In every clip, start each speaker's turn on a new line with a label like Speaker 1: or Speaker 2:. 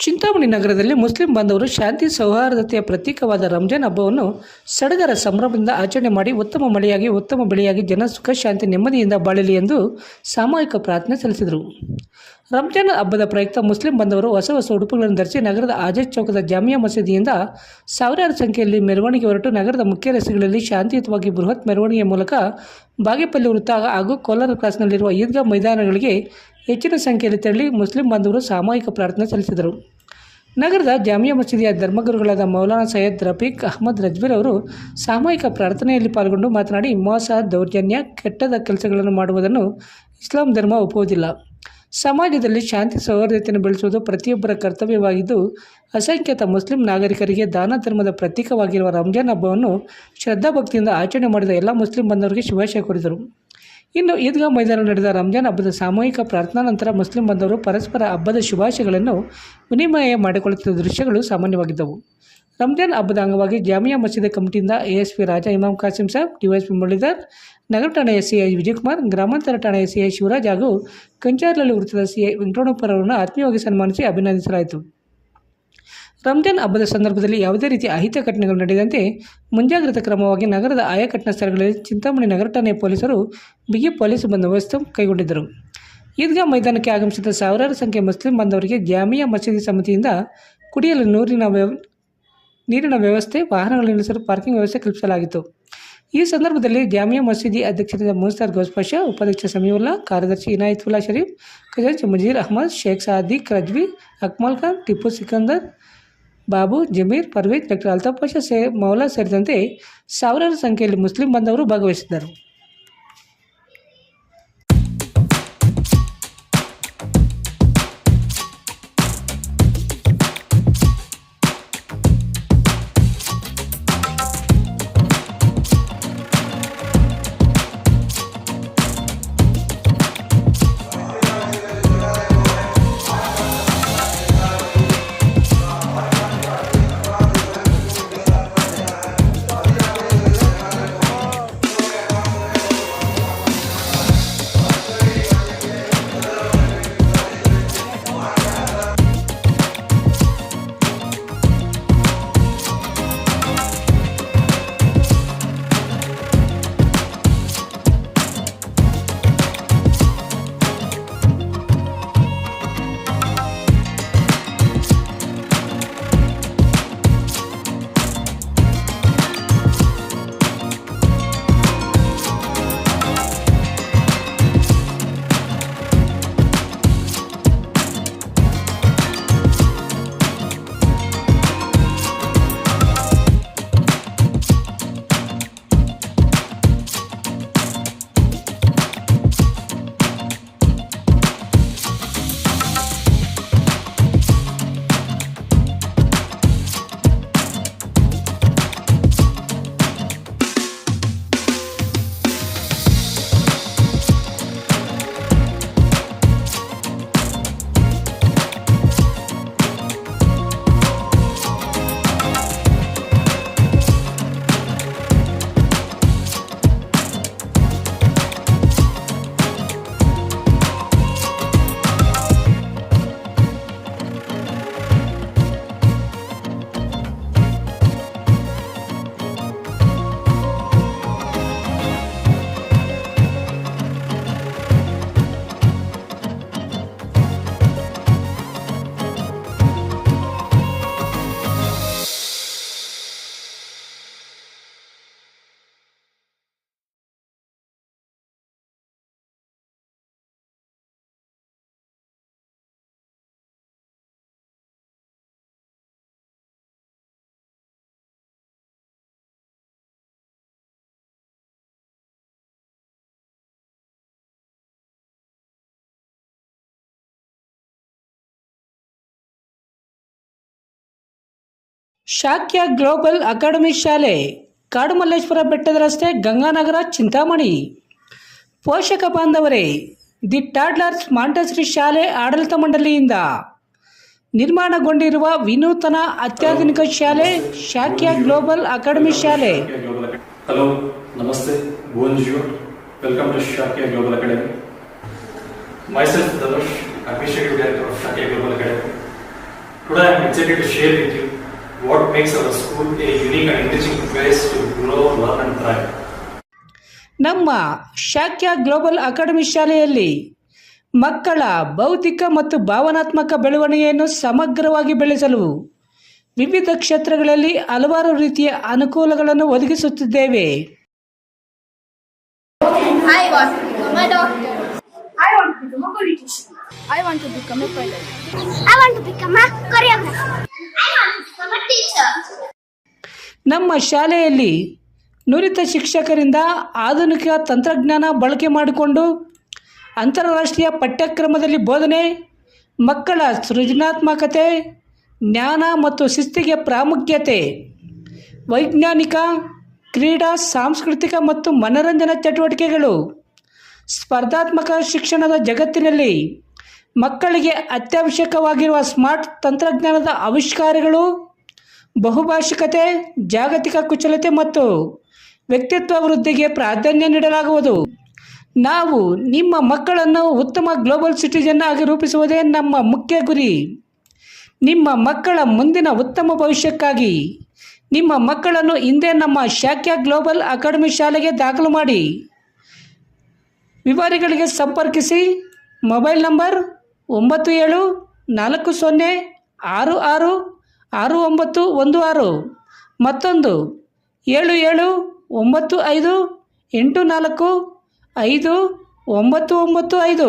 Speaker 1: ಚಿಂತಾಮಣಿ ನಗರದಲ್ಲಿ ಮುಸ್ಲಿಂ ಬಾಂಧವರು ಶಾಂತಿ ಸೌಹಾರ್ದತೆಯ ಪ್ರತೀಕವಾದ ರಂಜಾನ್ ಹಬ್ಬವನ್ನು ಸಡಗರ ಸಂಭ್ರಮದಿಂದ ಆಚರಣೆ ಮಾಡಿ ಉತ್ತಮ ಮಳೆಯಾಗಿ, ಉತ್ತಮ ಬೆಳೆಯಾಗಿ ಜನ ಸುಖ, ಶಾಂತಿ, ನೆಮ್ಮದಿಯಿಂದ ಬಾಳಲಿ ಎಂದು ಸಾಮೂಹಿಕ ಪ್ರಾರ್ಥನೆ ಸಲ್ಲಿಸಿದರು. ರಂಜಾನ್ ಹಬ್ಬದ ಪ್ರಯುಕ್ತ ಮುಸ್ಲಿಂ ಬಾಂಧವರು ಹೊಸ ಹೊಸ ಉಡುಪುಗಳನ್ನು ಧರಿಸಿ ನಗರದ ಆಜಾದ್ ಚೌಕದ ಜಾಮಿಯಾ ಮಸೀದಿಯಿಂದ ಸಾವಿರಾರು ಸಂಖ್ಯೆಯಲ್ಲಿ ಮೆರವಣಿಗೆ ಹೊರಟು ನಗರದ ಮುಖ್ಯ ರಸ್ತೆಗಳಲ್ಲಿ ಶಾಂತಿಯುತವಾಗಿ ಬೃಹತ್ ಮೆರವಣಿಗೆ ಮೂಲಕ ಬಾಗೇಪಲ್ಲಿ ವೃತ್ತ ಹಾಗೂ ಕೋಲಾರ ಕ್ರಾಸ್ನಲ್ಲಿರುವ ಈದ್ಗಾ ಮೈದಾನಗಳಿಗೆ ಹೆಚ್ಚಿನ ಸಂಖ್ಯೆಯಲ್ಲಿ ತೆರಳಿ ಮುಸ್ಲಿಂ ಬಾಂಧವರು ಸಾಮೂಹಿಕ ಪ್ರಾರ್ಥನೆ ಸಲ್ಲಿಸಿದರು. ನಗರದ ಜಾಮಿಯಾ ಮಸೀದಿಯ ಧರ್ಮಗುರುಗಳಾದ ಮೌಲಾನಾ ಸೈಯದ್ ರಫೀಕ್ ಅಹಮದ್ ರಜ್ಬೀರ್ ಅವರು ಸಾಮೂಹಿಕ ಪ್ರಾರ್ಥನೆಯಲ್ಲಿ ಪಾಲ್ಗೊಂಡು ಮಾತನಾಡಿ, ಮೋಸ, ದೌರ್ಜನ್ಯ, ಕೆಟ್ಟದ ಕೆಲಸಗಳನ್ನು ಮಾಡುವುದನ್ನು ಇಸ್ಲಾಂ ಧರ್ಮ ಒಪ್ಪುವುದಿಲ್ಲ. ಸಮಾಜದಲ್ಲಿ ಶಾಂತಿ ಸೌಹಾರ್ದತೆಯನ್ನು ಬೆಳೆಸುವುದು ಪ್ರತಿಯೊಬ್ಬರ ಕರ್ತವ್ಯವಾಗಿದ್ದು, ಅಸಂಖ್ಯಾತ ಮುಸ್ಲಿಂ ನಾಗರಿಕರಿಗೆ ದಾನ ಧರ್ಮದ ಪ್ರತೀಕವಾಗಿರುವ ರಂಜಾನ್ ಹಬ್ಬವನ್ನು ಶ್ರದ್ಧಾಭಕ್ತಿಯಿಂದ ಆಚರಣೆ ಮಾಡಿದ ಎಲ್ಲ ಮುಸ್ಲಿಂ ಬಂಧವರಿಗೆ ಶುಭಾಶಯ ಕೋರಿದರು. ಇನ್ನು ಈದ್ಗಾ ಮೈದಾನ ನಡೆದ ರಂಜಾನ್ ಹಬ್ಬದ ಸಾಮೂಹಿಕ ಪ್ರಾರ್ಥನಾ ನಂತರ ಮುಸ್ಲಿಂ ಬಂಧವರು ಪರಸ್ಪರ ಹಬ್ಬದ ಶುಭಾಶಯಗಳನ್ನು ವಿನಿಮಯ ಮಾಡಿಕೊಳ್ಳುತ್ತಿದ್ದ ದೃಶ್ಯಗಳು ಸಾಮಾನ್ಯವಾಗಿದ್ದವು. ರಂಜಾನ್ ಹಬ್ಬದ ಅಂಗವಾಗಿ ಜಾಮಿಯಾ ಮಸೀದಿ ಕಮಿಟಿಯಿಂದ ಎಎಸ್ಪಿ ರಾಜಾ ಇಮಾಮ್ ಕಾಸಿಂ ಸಾಬ್, ಡಿವೈಎಸ್ಪಿ ಮುರಳೀಧರ್, ನಗರ ಠಾಣೆಯ ಸಿಐ ವಿಜಯಕುಮಾರ್, ಗ್ರಾಮಾಂತರ ಠಾಣೆಯ ಸಿಐ ಶಿವರಾಜ್ ಹಾಗೂ ಕಂಚಾರ್ಲಲ್ಲಿ ವೃತ್ತದ ಸಿಐ ಐ ಅವರನ್ನು ಆತ್ಮೀಯವಾಗಿ ಸನ್ಮಾನಿಸಿ ಅಭಿನಂದಿಸಲಾಯಿತು. ರಂಜಾನ್ ಹಬ್ಬದ ಸಂದರ್ಭದಲ್ಲಿ ಯಾವುದೇ ರೀತಿಯ ಅಹಿತ ಘಟನೆಗಳು ನಡೆದಂತೆ ಮುಂಜಾಗ್ರತಾ ಕ್ರಮವಾಗಿ ನಗರದ ಆಯಾ ಘಟನಾ ಸ್ಥಳಗಳಲ್ಲಿ ಚಿಂತಾಮಣಿ ನಗರ ಠಾಣೆ ಪೊಲೀಸರು ಬಿಗಿ ಪೊಲೀಸ್ ಬಂದೋಬಸ್ತ್ ಕೈಗೊಂಡಿದ್ದರು. ಈದ್ಗಾ ಮೈದಾನಕ್ಕೆ ಆಗಮಿಸಿದ ಸಾವಿರಾರು ಸಂಖ್ಯೆ ಮುಸ್ಲಿಂ ಬಾಂಧವರಿಗೆ ಜಾಮಿಯಾ ಮಸೀದಿ ಸಮಿತಿಯಿಂದ ಕುಡಿಯಲು ನೂರಿನ ವ್ಯವ ನೀರಿನ ವ್ಯವಸ್ಥೆ ವಾಹನಗಳ ನಿಲ್ಲಿಸಲು ಪಾರ್ಕಿಂಗ್ ವ್ಯವಸ್ಥೆ ಕಲ್ಪಿಸಲಾಗಿತ್ತು. ಈ ಸಂದರ್ಭದಲ್ಲಿ ಜಾಮಿಯಾ ಮಸೀದಿ ಅಧ್ಯಕ್ಷರಾದ ಮುಸ್ತಾರ್ ಗೌಸ್ಪಾಷಾ ಉಪಾಧ್ಯಕ್ಷ ಸಮೀವುಲ್ಲಾ, ಕಾರ್ಯದರ್ಶಿ ಇನಾಯತುಲ್ಲಾ ಶರೀಫ್, ಖಜಾಂಚಿ ಮುಜೀರ್ ಅಹಮದ್, ಶೇಖ್ ಸಾದಿಕ್, ರಜ್ವಿ, ಅಕ್ಮಲ್ ಖಾನ್, ಟಿಪ್ಪು ಸಿಕಂದರ್ ಬಾಬು ಜಮೀರ್ ಪರ್ವೀತ್ ಡಾಕ್ಟರ್ ಅಲ್ತಾಫ್ ಪಾಷಾ ಸೇ ಮೌಲಾ ಸೇರಿದಂತೆ ಸಾವಿರಾರು ಸಂಖ್ಯೆಯಲ್ಲಿ ಮುಸ್ಲಿಂ ಬಾಂಧವರು ಭಾಗವಹಿಸಿದ್ದರು. ಶಾಖ್ಯ ಗ್ಲೋಬಲ್ ಅಕಾಡೆಮಿ ಶಾಲೆ, ಕಾಡುಮಲ್ಲೇಶ್ವರ ಬೆಟ್ಟದ ರಸ್ತೆ ಗಂಗಾನಗರ, ಚಿಂತಾಮಣಿ. ಪೋಷಕ ಬಾಂಧವರೇ, ದಿ ಟಾಡ್ಲರ್ಸ್ ಮಾಂಟಸರಿ ಶಾಲೆ ಆಡಳಿತ ಮಂಡಳಿಯಿಂದ ನಿರ್ಮಾಣಗೊಂಡಿರುವ ವಿನೂತನ ಅತ್ಯಾಧುನಿಕ ಶಾಲೆ ಶಾಖ್ಯ ಗ್ಲೋಬಲ್ ಅಕಾಡೆಮಿ ಶಾಲೆ.
Speaker 2: ಹಲೋ, ನಮಸ್ತೆ welcome to Shakya Global Academy. Myself Abhishek today I to share with you what makes our school a unique and enriching place to grow, learn and thrive.
Speaker 1: ನಮ್ಮ ಶಾಕ್ಯ ಗ್ಲೋಬಲ್ ಅಕಾಡೆಮಿ ಶಾಲೆಯಲ್ಲಿ ಮಕ್ಕಳ ಭೌತಿಕ ಮತ್ತು ಭಾವನಾತ್ಮಕ ಬೆಳವಣಿಗೆಯನ್ನು ಸಮಗ್ರವಾಗಿ ಬೆಳೆಸಲು ವಿವಿಧ ಕ್ಷೇತ್ರಗಳಲ್ಲಿ ಹಲವಾರು ರೀತಿಯ ಅನುಕೂಲಗಳನ್ನು ಒದಗಿಸುತ್ತಿದ್ದೇವೆ
Speaker 3: I want to become a doctor.
Speaker 4: I want to become a politician.
Speaker 3: I want to become a pilot.
Speaker 4: I want to become a choreographer. I want to become a teacher.
Speaker 1: ನಮ್ಮ ಶಾಲೆಯಲ್ಲಿ ನುರಿತ ಶಿಕ್ಷಕರಿಂದ ಆಧುನಿಕ ತಂತ್ರಜ್ಞಾನ ಬಳಕೆ ಮಾಡಿಕೊಂಡು ಅಂತಾರಾಷ್ಟ್ರೀಯ ಪಠ್ಯಕ್ರಮದಲ್ಲಿ ಬೋಧನೆ ಮಕ್ಕಳ ಸೃಜನಾತ್ಮಕತೆ ಜ್ಞಾನ ಮತ್ತು ಶಿಸ್ತಿಗೆ ಪ್ರಾಮುಖ್ಯತೆ ವೈಜ್ಞಾನಿಕ ಕ್ರೀಡಾ ಸಾಂಸ್ಕೃತಿಕ ಮತ್ತು ಮನರಂಜನಾ ಚಟುವಟಿಕೆಗಳು ಸ್ಪರ್ಧಾತ್ಮಕ ಶಿಕ್ಷಣದ ಜಗತ್ತಿನಲ್ಲಿ ಮಕ್ಕಳಿಗೆ ಅತ್ಯವಶ್ಯಕವಾಗಿರುವ ಸ್ಮಾರ್ಟ್ ತಂತ್ರಜ್ಞಾನದ ಆವಿಷ್ಕಾರಗಳು ಬಹುಭಾಷಿಕತೆ ಜಾಗತಿಕ ಕುಶಲತೆ ಮತ್ತು ವ್ಯಕ್ತಿತ್ವ ವೃದ್ಧಿಗೆ ಪ್ರಾಧಾನ್ಯ ನೀಡಲಾಗುವುದು. ನಾವು ನಿಮ್ಮ ಮಕ್ಕಳನ್ನು ಉತ್ತಮ ಗ್ಲೋಬಲ್ ಸಿಟಿಜನ್ ಆಗಿ ರೂಪಿಸುವುದೇ ನಮ್ಮ ಮುಖ್ಯ ಗುರಿ. ನಿಮ್ಮ ಮಕ್ಕಳ ಮುಂದಿನ ಉತ್ತಮ ಭವಿಷ್ಯಕ್ಕಾಗಿ ನಿಮ್ಮ ಮಕ್ಕಳನ್ನು ಹಿಂದೆ ನಮ್ಮ ಶಾಖ್ಯ ಗ್ಲೋಬಲ್ ಅಕಾಡೆಮಿ ಶಾಲೆಗೆ ದಾಖಲು ಮಾಡಿ. ವಿವರಗಳಿಗೆ ಸಂಪರ್ಕಿಸಿ. ಮೊಬೈಲ್ ನಂಬರ್ ಒಂಬತ್ತು ಏಳು, ನಾಲ್ಕು ಸೊನ್ನೆ, ಆರು ಆರು ಆರು ಒಂಬತ್ತು ಒಂದು ಆರು. ಮತ್ತೊಂದು, ಏಳು ಏಳು, ಒಂಬತ್ತು ಐದು, ಎಂಟು ನಾಲ್ಕು, ಐದು, ಒಂಬತ್ತು ಒಂಬತ್ತು ಐದು.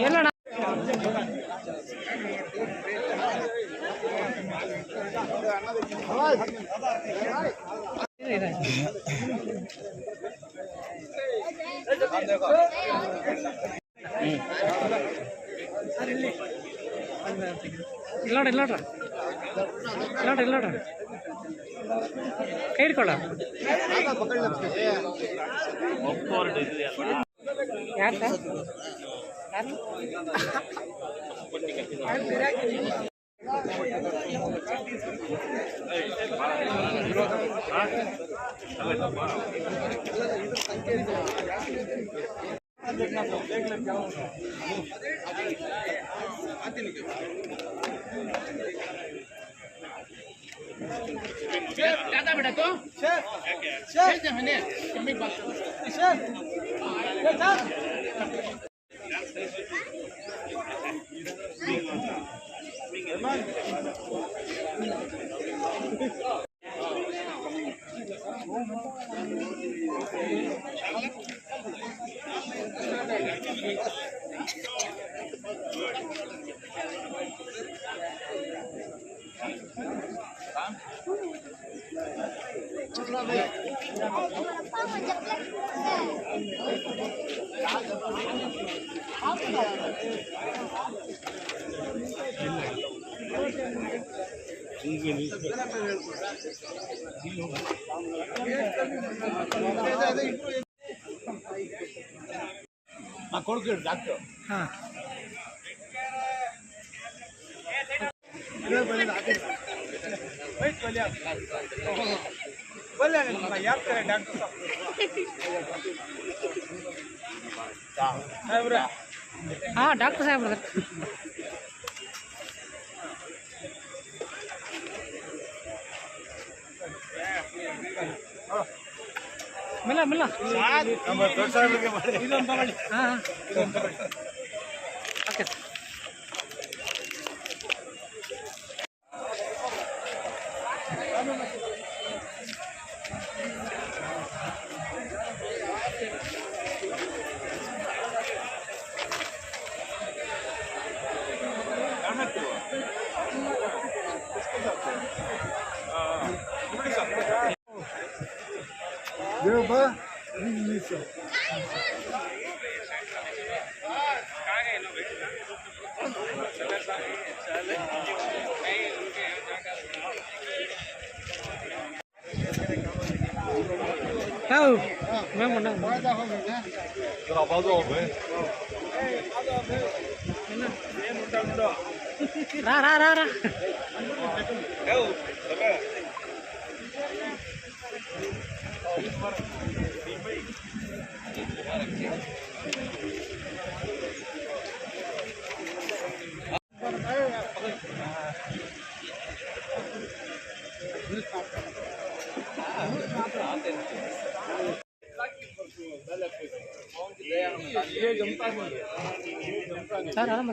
Speaker 1: ಏನಣ್ಣ ಇಲ್ಲೋಡ ಇಲ್ಲೋಡ್ರ ಇಲ್ಲೋಡ್ರ ಇಲ್ಲೋಡ್ರ ಕೈ ಹಿಡ್ಕೊಳ್ಳ ಯಾಕ दादा बेटा तो सर सर हमने बात सर सर நான் கொடுக்குறேன் doctor. Ah, dokter saya berat. Mila, mila. Saat.
Speaker 5: Kamu terus saya lagi
Speaker 1: balik. Ilham balik.
Speaker 6: Ah. ah. Okay. 弄个弄。我在后面呢。给老包子
Speaker 1: 我回。哎，包子我回。真的，别弄脏的。来来来来。哎，怎么？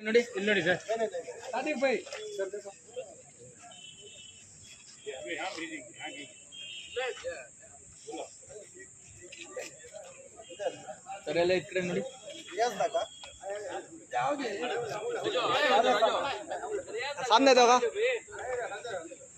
Speaker 5: ನೋಡಿ ಇಲ್ಲಿ ನೋಡಿ ಸರ್ ಸರ್ ಎಲ್ಲ ಈ ಕಡೆ ನೋಡಿ
Speaker 6: सामने दो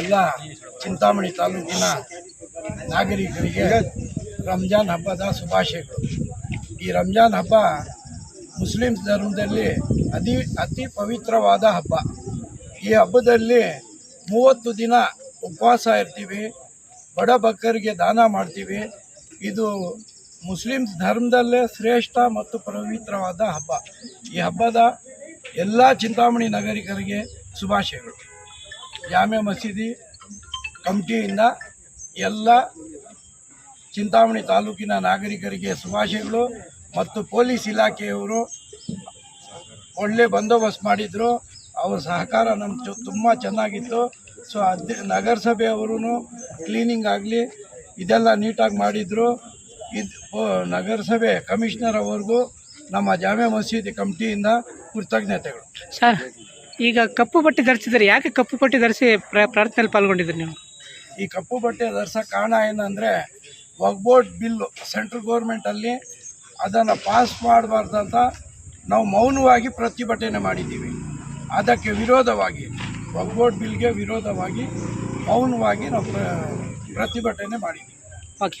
Speaker 7: ಎಲ್ಲ ಚಿಂತಾಮಣಿ ತಾಲೂಕಿನ ನಾಗರಿಕರಿಗೆ ರಂಜಾನ್ ಹಬ್ಬದ ಶುಭಾಶಯಗಳು. ಈ ರಂಜಾನ್ ಹಬ್ಬ ಮುಸ್ಲಿಂ ಧರ್ಮದಲ್ಲಿ ಅತಿ ಅತಿ ಪವಿತ್ರವಾದ ಹಬ್ಬ. ಈ ಹಬ್ಬದಲ್ಲಿ ಮೂವತ್ತು ದಿನ ಉಪವಾಸ ಇರ್ತೀವಿ, ಬಡ ಭಕ್ತರಿಗೆ ದಾನ ಮಾಡ್ತೀವಿ. ಇದು ಮುಸ್ಲಿಂ ಧರ್ಮದಲ್ಲೇ ಶ್ರೇಷ್ಠ ಮತ್ತು ಪವಿತ್ರವಾದ ಹಬ್ಬ. ಈ ಹಬ್ಬದ ಎಲ್ಲ ಚಿಂತಾಮಣಿ ನಾಗರಿಕರಿಗೆ ಶುಭಾಶಯಗಳು. ಜಾಮೆ ಮಸೀದಿ ಕಮಿಟಿಯಿಂದ ಎಲ್ಲ ಚಿಂತಾಮಣಿ ತಾಲೂಕಿನ ನಾಗರಿಕರಿಗೆ ಶುಭಾಶಯಗಳು ಮತ್ತು ಪೊಲೀಸ್ ಇಲಾಖೆಯವರು ಒಳ್ಳೆ ಬಂದೋಬಸ್ತ್ ಮಾಡಿದರು. ಅವ್ರ ಸಹಕಾರ ನಮ್ಮ ತುಂಬ ಚೆನ್ನಾಗಿತ್ತು. ಸೊ ಅದೇ ನಗರಸಭೆಯವರು ಕ್ಲೀನಿಂಗ್ ಆಗಲಿ ಇದೆಲ್ಲ ನೀಟಾಗಿ ಮಾಡಿದರು. ಇದು ನಗರಸಭೆ ಕಮಿಷನರ್ ಅವ್ರಿಗೂ ನಮ್ಮ ಜಾಮೆ ಮಸೀದಿ ಕಮಿಟಿಯಿಂದ ಕೃತಜ್ಞತೆಗಳು.
Speaker 1: ಸರ್ ಈಗ ಕಪ್ಪು ಬಟ್ಟೆ ಧರಿಸಿದ್ರೆ ಯಾಕೆ ಕಪ್ಪು ಬಟ್ಟೆ ಧರಿಸಿ ಪ್ರ- ಪ್ರಾರ್ಥನೆಯಲ್ಲಿ ಪಾಲ್ಗೊಂಡಿದ್ದೀರಿ ನೀವು?
Speaker 7: ಈ ಕಪ್ಪು ಬಟ್ಟೆ ಧರಿಸೋ ಕಾರಣ ಏನಂದರೆ ವಗ್ಬೋರ್ಡ್ ಬಿಲ್ಲು ಸೆಂಟ್ರಲ್ ಗೌರ್ಮೆಂಟಲ್ಲಿ ಅದನ್ನು ಪಾಸ್ ಮಾಡಬಾರ್ದಂತ ನಾವು ಮೌನವಾಗಿ ಪ್ರತಿಭಟನೆ ಮಾಡಿದ್ದೀವಿ. ಅದಕ್ಕೆ ವಿರೋಧವಾಗಿ ವಗ್ಬೋರ್ಡ್ ಬಿಲ್ಗೆ ವಿರೋಧವಾಗಿ ಮೌನವಾಗಿ ನಾವು ಪ್ರ- ಪ್ರತಿಭಟನೆ ಮಾಡಿದ್ದೀವಿ.
Speaker 1: ಓಕೆ.